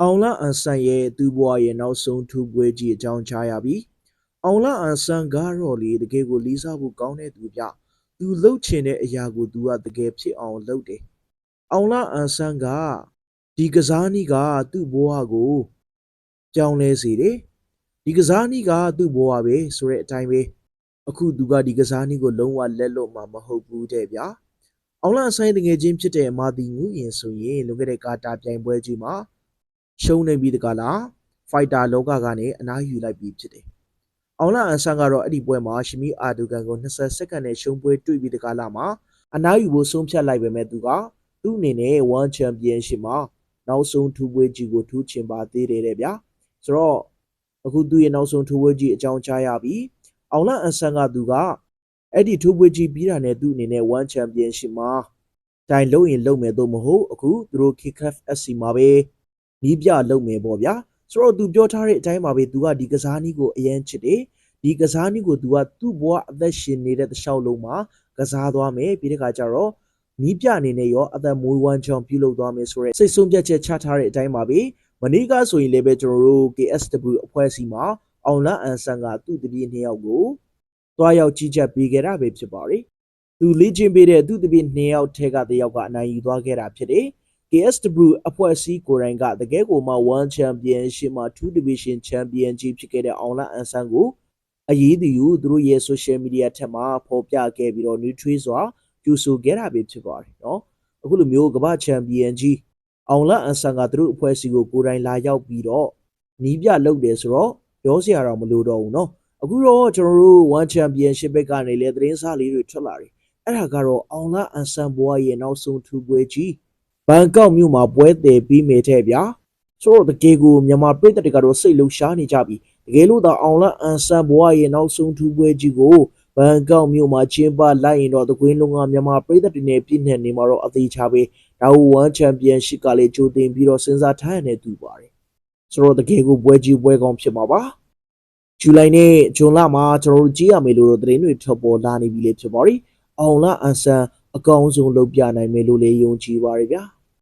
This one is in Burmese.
အောင်လာအန်ဆန်ရဲ့သူ့ဘဝရဲ့နောက်ဆုံးထူးပွဲကြီးအကြောင်းကြားရပြီးအောင်လာအန်ဆန်ကတော့လေတကယ်ကိုလေးစားဖို့ကောင်းတဲ့သူဗျသူလှုပ်ချင်တဲ့အရာကိုသူကတကယ်ဖြစ်အောင်လုပ်တယ်အောင်လာအန်ဆန်ကဒီကစားနည်းကသူ့ဘဝကိုကြောင်းလဲစေတယ်ဒီကစားနည်းကသူ့ဘဝပဲဆိုတဲ့အတိုင်းပဲအခုသူကဒီကစားနည်းကိုလုံးဝလက်လွတ်မှာမဟုတ်ဘူးတဲ့ဗျာအောင်လာအန်ဆန်ရဲ့တကယ်ချင်းဖြစ်တဲ့မာတီငူရင်ဆိုရင်လွန်ခဲ့တဲ့ကာတာပြိုင်ပွဲကြီးမှာ ရှုံးနေပြီးတကလားဖိုက်တာလောကကနေအနားယူလိုက်ပြီးဖြစ်တယ်။အောင်လာအန်ဆန်ကတော့အဲ့ဒီပွဲမှာရှမီအာဒူကန်ကို20စက္ကန့်နဲ့ရှုံးပွဲတွေ့ပြီးတကလားမှာအနားယူဖို့ဆုံးဖြတ်လိုက်ပေမဲ့သူကသူ့အနေနဲ့ One Championship မှာနောက်ဆုံးထူပွဲကြီးကိုထူးချင်ပါသေးတယ်တဲ့ဗျာ။ဆိုတော့အခုသူ့ရဲ့နောက်ဆုံးထူပွဲကြီးအကြောင်းကြားရပြီးအောင်လာအန်ဆန်ကသူကအဲ့ဒီထူပွဲကြီးပြီးတာနဲ့သူ့အနေနဲ့ One Championship မှာတိုင်လုံးရင်လုံးမယ်တော့မဟုတ်အခုသူတို့ KCF SC မှာပဲ နီးပြလုပ်မယ်ပေါ့ဗျာဆိုတော့သူပြောထားတဲ့အတိုင်းပါပဲသူကဒီကစားနည်းကိုအရင်ချစ်တယ်ဒီကစားနည်းကိုသူကသူ့ဘဝအသက်ရှင်နေတဲ့တစ်လျှောက်လုံးမှာကစားသွားမယ်ပြီးတဲ့ခါကျတော့နီးပြအနေနဲ့ရောအသက်မွေးဝမ်းချောင်းပြုလုပ်သွားမယ်ဆိုရဲစိတ်ဆုံးဖြတ်ချက်ချထားတဲ့အတိုင်းပါပဲမနေ့ကဆိုရင်လည်းပဲကျွန်တော်တို့ KSW အဖွဲ့အစည်းမှာအောင်လန်အန်ဆန်ကသူ့တပည့်နှစ်ယောက်ကိုတွားရောက်ကြီးချက်ပေးခဲ့တာပဲဖြစ်ပါတယ်သူလေ့ကျင့်ပေးတဲ့သူ့တပည့်နှစ်ယောက်ထဲကတစ်ယောက်ကအနိုင်ယူသွားခဲ့တာဖြစ်တယ် KSW အဖွဲ့အစည်းကိုယ်တိုင်ကတကယ်ကိုမှ One Championship မှာ2 Division Champion ကြီးဖြစ်ခဲ့တဲ့အောင်လအန်ဆန်ကိုအရေးသူယူသူတို့ရဲ့ social media ထက်မှာဖော်ပြခဲ့ပြီးတော့ nutrient စွာကျူဆူခဲ့တာပဲဖြစ်ပါတယ်เนาะအခုလိုမျိုးကမ္ဘာ Champion ကြီးအောင်လအန်ဆန်ကသူတို့အဖွဲ့အစည်းကိုကိုယ်တိုင်လာရောက်ပြီးတော့နီးပြလုပ်တယ်ဆိုတော့ပြောစရာတော့မလိုတော့ဘူးเนาะအခုတော့ကျွန်တော်တို့ One Championship ဘက်ကနေလည်းသတင်းစားလေးတွေထွက်လာတယ်အဲ့ဒါကတော့အောင်လအန်ဆန်ဘွားရဲ့နောက်ဆုံးထူပွဲကြီး ဘန်ကောက်မြို့မှာပွဲတည်ပြီးမိတဲ့ဗျာဆိုတော့တကယ်ကိုမြန်မာပြည်သက်တွေကတော့စိတ်လှုပ်ရှားနေကြပြီတကယ်လို့သာအောင်လအန်ဆန်ဘွားရဲ့နောက်ဆုံးထူးပွဲကြီးကိုဘန်ကောက်မြို့မှာကျင်းပလိုက်ရင်တော့တကွင်းလုံးကမြန်မာပြည်သက်တွေနဲ့ပြည့်နှက်နေမှာတော့အသေးချပဲဒါဝမ်ချန်ပီယံရှစ်ကလည်းကြိုတင်ပြီးတော့စဉ်းစားထားရတဲ့သူပါတယ်ဆိုတော့တကယ်ကိုပွဲကြီးပွဲကောင်းဖြစ်မှာပါဇူလိုင်နဲ့ဇွန်လမှာကျွန်တော်တို့ကြည့်ရမယ်လို့တော့သတင်းတွေထွက်ပေါ်လာနေပြီလေဖြစ်ပါတယ်အောင်လအန်ဆန်အကောင်းဆုံးလုပ်ပြနိုင်မယ်လို့လည်းယုံကြည်ပါတယ်ဗျာ